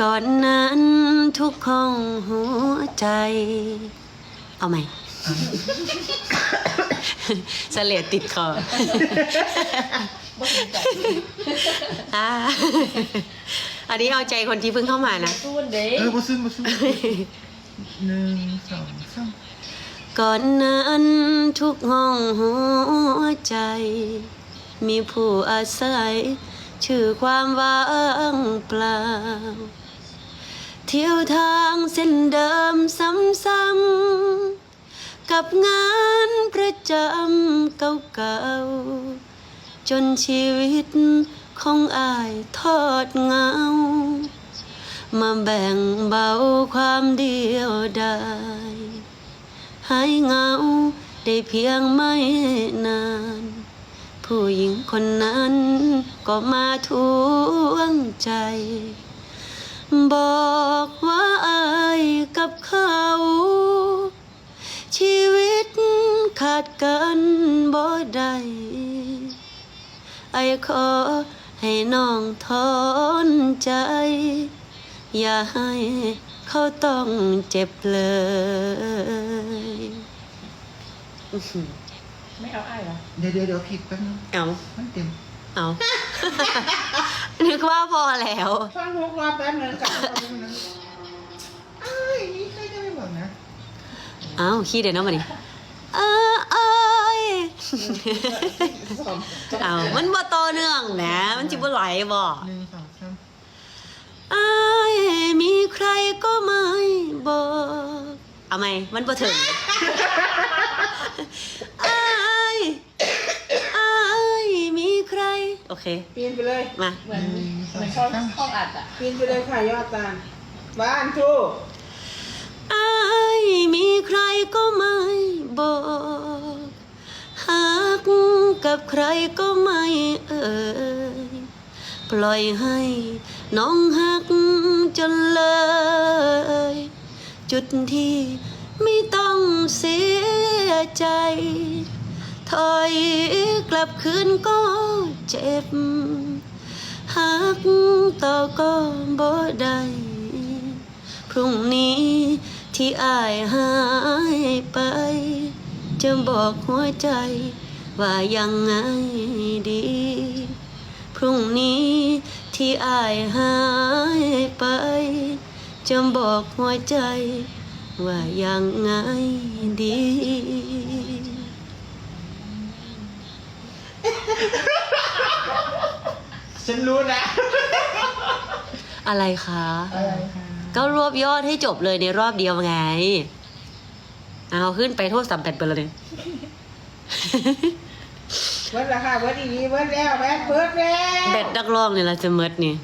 ก่อนนั้นทุกห้องหัวใจ เอาใหม่เสลดติดคออ่าอันนี้เอาใจคนที่เพิ่งเข้ามานะสู้เด้เออบ่ซึ้งบ่ซึ้งหนึ่งสองสามก่อนนั้นทุกห้องหัวใจ มีผู้อาศัย ชื่อความว่างเปล่า เที่ยวทางเส้นเดิมซ้ำๆกับงานประจำเก่าๆจนชีวิตของอายทอดเงา มาแบ่งเบาความเดียวดายหายเงาได้เพียงไม่นาน ผู้หญิงคนนั้นก็มาทวงใจ บอกว่าอายกับเขา ชีวิตขาดกันบ่ได้ไอขอให้น้องทอนใจ อย่าให้เขาต้องเจ็บเลย ไม่เอาอ้ายเหรอ เดี๋ยวเดี๋ยวเดี๋ยวผิดแป๊บนึงเอา มันเต็ม เอา นึกว่าพอแล้ว ฟังทุกรอบแป๊บนึงกลับมาแป๊บนึงเอ้ยนี่ใครจะไม่บอกนะเอาขี้เดี๋ยวน้องมาดิเออเอ้ยเอามันบ่ต่อเนื่องแหมมันจิบ่ไหลบ่หนึ่งสองสามอายมีใครก็ไม่บอกเอาไหมมันบ่ถึงอายอายมีใคร โอเค ปีนไปเลย มา เหมือนเหมือนเขาห้องอัดอะปีนไปเลยค่ะยอดตาลบ้านทูอายมีใครก็ไม่บอก หากกับใครก็ไม่เอ่ย ปล่อยให้น้องหักจนเลย จุดที่ไม่ต้องเสียใจ ถอยกลับคืนก็เจ็บหักต่อก็บ่ได้พรุ่งนี้ที่อายหายไป จะบอกหัวใจว่ายังไงดี พรุ่งนี้ที่อายหายไป จะบอกหัวใจว่ายังไงดี ฉันรู้นะอะไรคะ อะไรคะก็รวบยอดให้จบเลยในรอบเดียวไง เอาขึ้นไปโทษสามแผ่นไปเลยเบิดละค่ะเบิดอีนี้เบิดแล้วแบดเบิดแล้ว แบตนักร้องเนี่ยเราจะเมิดนี่เ